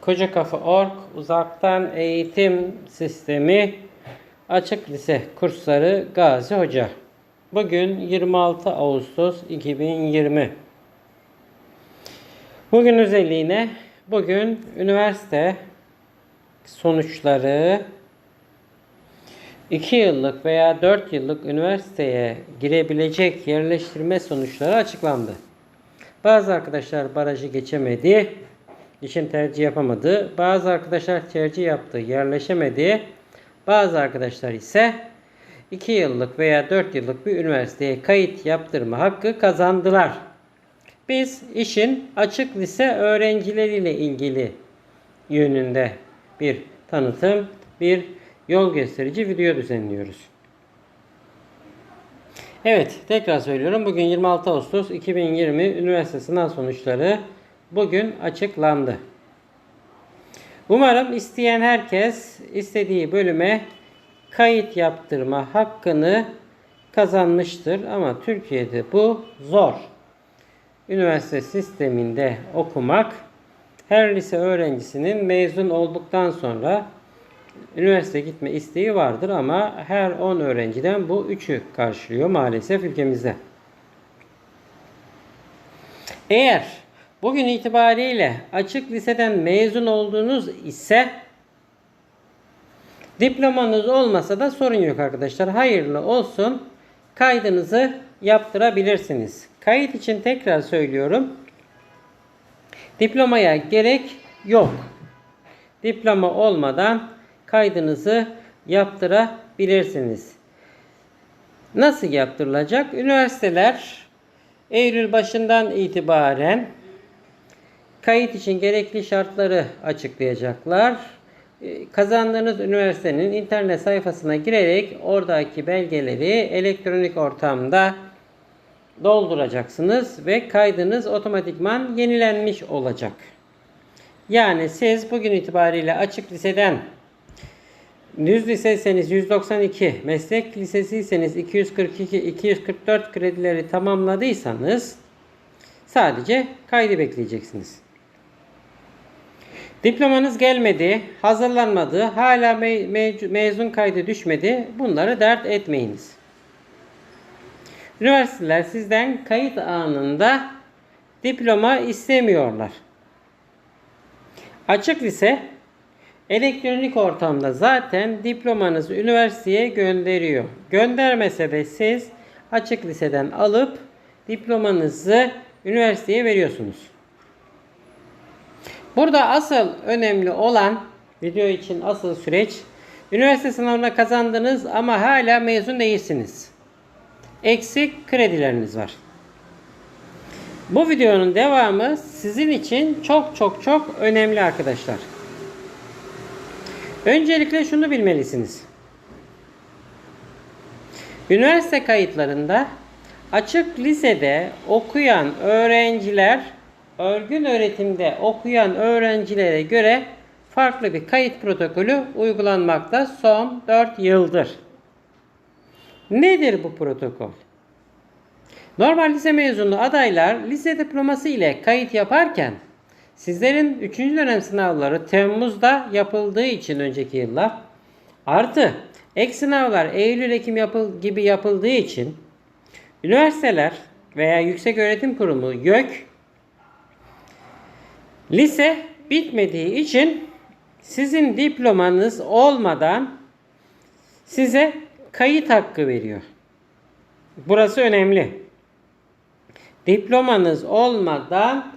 Koca Kafa Org uzaktan eğitim sistemi açık lise kursları Gazi Hoca. Bugün 26 Ağustos 2020. Bugün özelliğine bugün üniversite sonuçları 2 yıllık veya 4 yıllık üniversiteye girebilecek yerleştirme sonuçları açıklandı. Bazı arkadaşlar barajı geçemedi. İçin tercih yapamadı. Bazı arkadaşlar tercih yaptı, yerleşemedi. Bazı arkadaşlar ise 2 yıllık veya 4 yıllık bir üniversiteye kayıt yaptırma hakkı kazandılar. Biz işin açık lise öğrencileriyle ilgili yönünde bir tanıtım, bir yol gösterici video düzenliyoruz. Evet, tekrar söylüyorum. Bugün 26 Ağustos 2020 üniversite sınav sonuçları bugün açıklandı. Umarım isteyen herkes istediği bölüme kayıt yaptırma hakkını kazanmıştır ama Türkiye'de bu zor. Üniversite sisteminde okumak her lise öğrencisinin mezun olduktan sonra üniversite gitme isteği vardır ama her 10 öğrenciden bu 3'ü karşılıyor maalesef ülkemizde. Eğer bugün itibariyle açık liseden mezun olduğunuz ise diplomanız olmasa da sorun yok arkadaşlar. Hayırlı olsun. Kaydınızı yaptırabilirsiniz. Kayıt için tekrar söylüyorum. Diplomaya gerek yok. Diploma olmadan kaydınızı yaptırabilirsiniz. Nasıl yaptırılacak? Üniversiteler Eylül başından itibaren kayıt için gerekli şartları açıklayacaklar. Ee, Kazandığınız üniversitenin internet sayfasına girerek oradaki belgeleri elektronik ortamda dolduracaksınız ve kaydınız otomatikman yenilenmiş olacak. Yani siz bugün itibariyle açık liseden Düz liseyseniz 192, meslek lisesiyseniz 242, 244 kredileri tamamladıysanız sadece kaydı bekleyeceksiniz. Diplomanız gelmedi, hazırlanmadı, hala me- me- mezun kaydı düşmedi. Bunları dert etmeyiniz. Üniversiteler sizden kayıt anında diploma istemiyorlar. Açık lise elektronik ortamda zaten diplomanızı üniversiteye gönderiyor. Göndermese de siz açık liseden alıp diplomanızı üniversiteye veriyorsunuz. Burada asıl önemli olan video için asıl süreç üniversite sınavına kazandınız ama hala mezun değilsiniz. Eksik kredileriniz var. Bu videonun devamı sizin için çok çok çok önemli arkadaşlar. Öncelikle şunu bilmelisiniz. Üniversite kayıtlarında açık lisede okuyan öğrenciler örgün öğretimde okuyan öğrencilere göre farklı bir kayıt protokolü uygulanmakta son 4 yıldır. Nedir bu protokol? Normal lise mezunu adaylar lise diploması ile kayıt yaparken sizlerin 3. dönem sınavları Temmuz'da yapıldığı için önceki yıllar artı ek sınavlar Eylül-Ekim yapıl gibi yapıldığı için üniversiteler veya yüksek öğretim kurumu YÖK lise bitmediği için sizin diplomanız olmadan size kayıt hakkı veriyor. Burası önemli. Diplomanız olmadan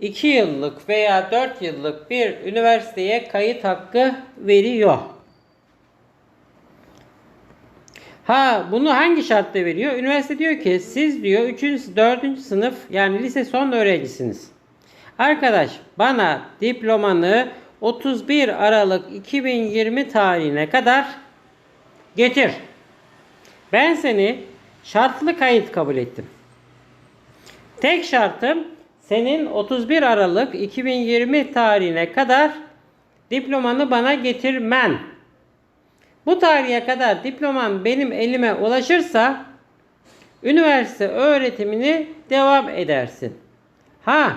2 yıllık veya 4 yıllık bir üniversiteye kayıt hakkı veriyor. Ha bunu hangi şartta veriyor? Üniversite diyor ki siz diyor 3. 4. sınıf yani lise son öğrencisiniz. Arkadaş bana diplomanı 31 Aralık 2020 tarihine kadar getir. Ben seni şartlı kayıt kabul ettim. Tek şartım senin 31 Aralık 2020 tarihine kadar diplomanı bana getirmen. Bu tarihe kadar diploman benim elime ulaşırsa üniversite öğretimini devam edersin. Ha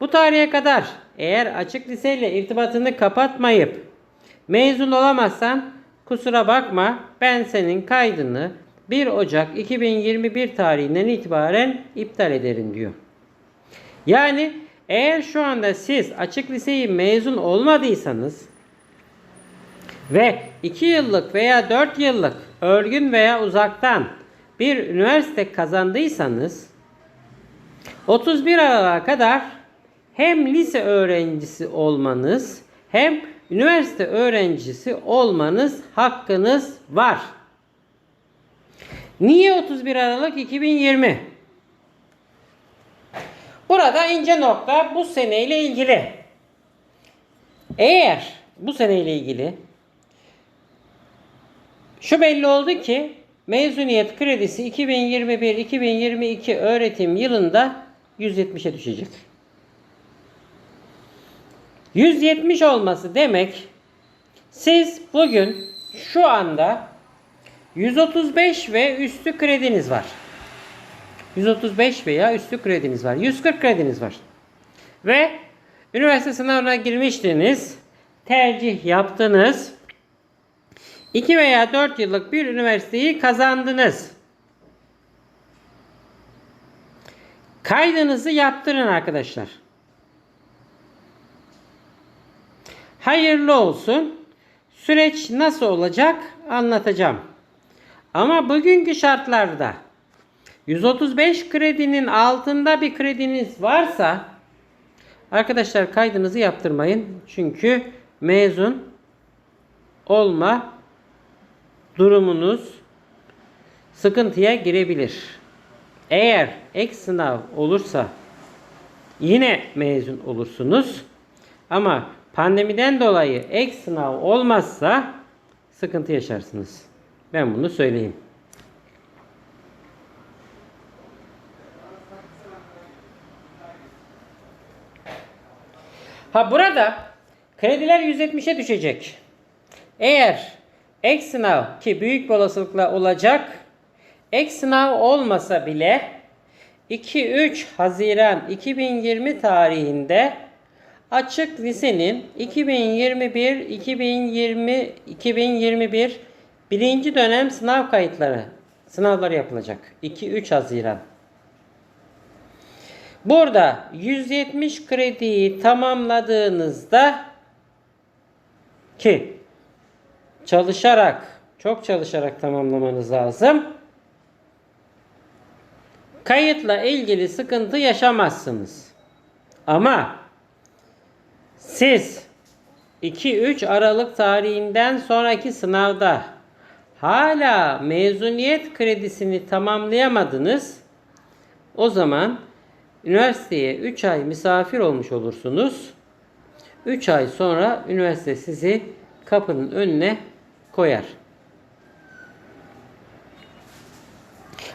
Bu tarihe kadar eğer açık liseyle irtibatını kapatmayıp mezun olamazsan kusura bakma ben senin kaydını 1 Ocak 2021 tarihinden itibaren iptal ederim diyor. Yani eğer şu anda siz açık liseyi mezun olmadıysanız ve 2 yıllık veya 4 yıllık örgün veya uzaktan bir üniversite kazandıysanız 31 Aralık'a kadar hem lise öğrencisi olmanız hem üniversite öğrencisi olmanız hakkınız var. Niye 31 Aralık 2020? Burada ince nokta bu seneyle ilgili. Eğer bu seneyle ilgili şu belli oldu ki mezuniyet kredisi 2021-2022 öğretim yılında 170'e düşecek. 170 olması demek siz bugün şu anda 135 ve üstü krediniz var. 135 veya üstü krediniz var. 140 krediniz var. Ve üniversite sınavına girmiştiniz. Tercih yaptınız. 2 veya 4 yıllık bir üniversiteyi kazandınız. Kaydınızı yaptırın arkadaşlar. Hayırlı olsun. Süreç nasıl olacak anlatacağım. Ama bugünkü şartlarda 135 kredinin altında bir krediniz varsa arkadaşlar kaydınızı yaptırmayın. Çünkü mezun olma durumunuz sıkıntıya girebilir. Eğer ek sınav olursa yine mezun olursunuz. Ama pandemiden dolayı ek sınav olmazsa sıkıntı yaşarsınız. Ben bunu söyleyeyim. Ha burada krediler 170'e düşecek. Eğer ek sınav ki büyük bir olasılıkla olacak ek sınav olmasa bile 2-3 Haziran 2020 tarihinde açık lisenin 2021 2020 2021 birinci dönem sınav kayıtları sınavları yapılacak. 2-3 Haziran. Burada 170 krediyi tamamladığınızda ki çalışarak çok çalışarak tamamlamanız lazım. Kayıtla ilgili sıkıntı yaşamazsınız. Ama siz 2-3 Aralık tarihinden sonraki sınavda hala mezuniyet kredisini tamamlayamadınız. O zaman üniversiteye 3 ay misafir olmuş olursunuz. 3 ay sonra üniversite sizi kapının önüne koyar.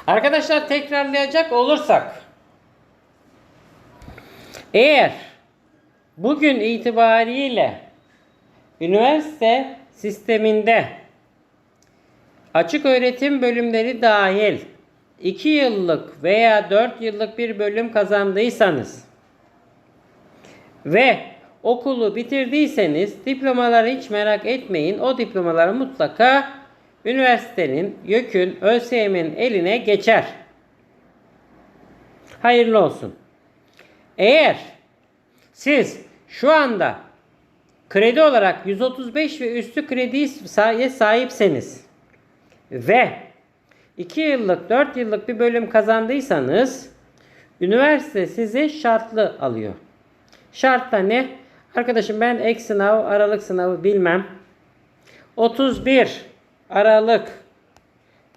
Arkadaşlar tekrarlayacak olursak eğer bugün itibariyle üniversite sisteminde açık öğretim bölümleri dahil 2 yıllık veya 4 yıllık bir bölüm kazandıysanız ve okulu bitirdiyseniz diplomaları hiç merak etmeyin. O diplomaları mutlaka üniversitenin, YÖK'ün, ÖSYM'in eline geçer. Hayırlı olsun. Eğer siz şu anda kredi olarak 135 ve üstü krediye sahipseniz ve 2 yıllık 4 yıllık bir bölüm kazandıysanız üniversite sizi şartlı alıyor. Şart da ne? Arkadaşım ben ek sınav, aralık sınavı bilmem. 31 Aralık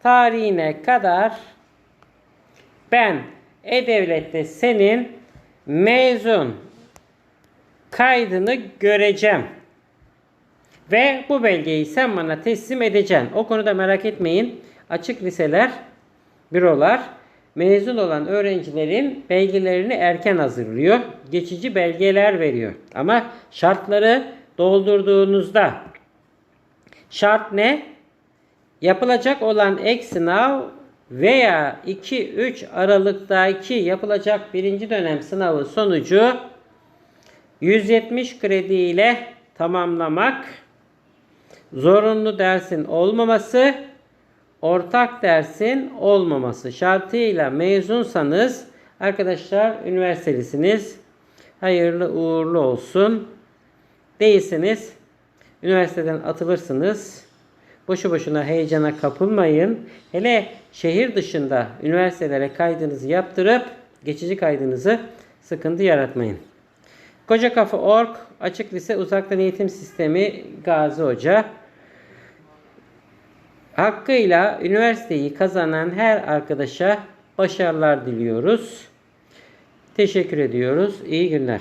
tarihine kadar ben E-Devlet'te senin mezun kaydını göreceğim. Ve bu belgeyi sen bana teslim edeceksin. O konuda merak etmeyin. Açık liseler, bürolar mezun olan öğrencilerin belgelerini erken hazırlıyor. Geçici belgeler veriyor. Ama şartları doldurduğunuzda şart ne? Yapılacak olan ek sınav veya 2-3 Aralık'taki yapılacak birinci dönem sınavı sonucu 170 kredi ile tamamlamak, zorunlu dersin olmaması, ortak dersin olmaması şartıyla mezunsanız arkadaşlar üniversitelisiniz. Hayırlı uğurlu olsun. Değilsiniz. Üniversiteden atılırsınız. Boşu boşuna heyecana kapılmayın. Hele şehir dışında üniversitelere kaydınızı yaptırıp geçici kaydınızı sıkıntı yaratmayın. Koca Kafa Org Açık Lise Uzaktan Eğitim Sistemi Gazi Hoca hakkıyla üniversiteyi kazanan her arkadaşa başarılar diliyoruz. Teşekkür ediyoruz. İyi günler.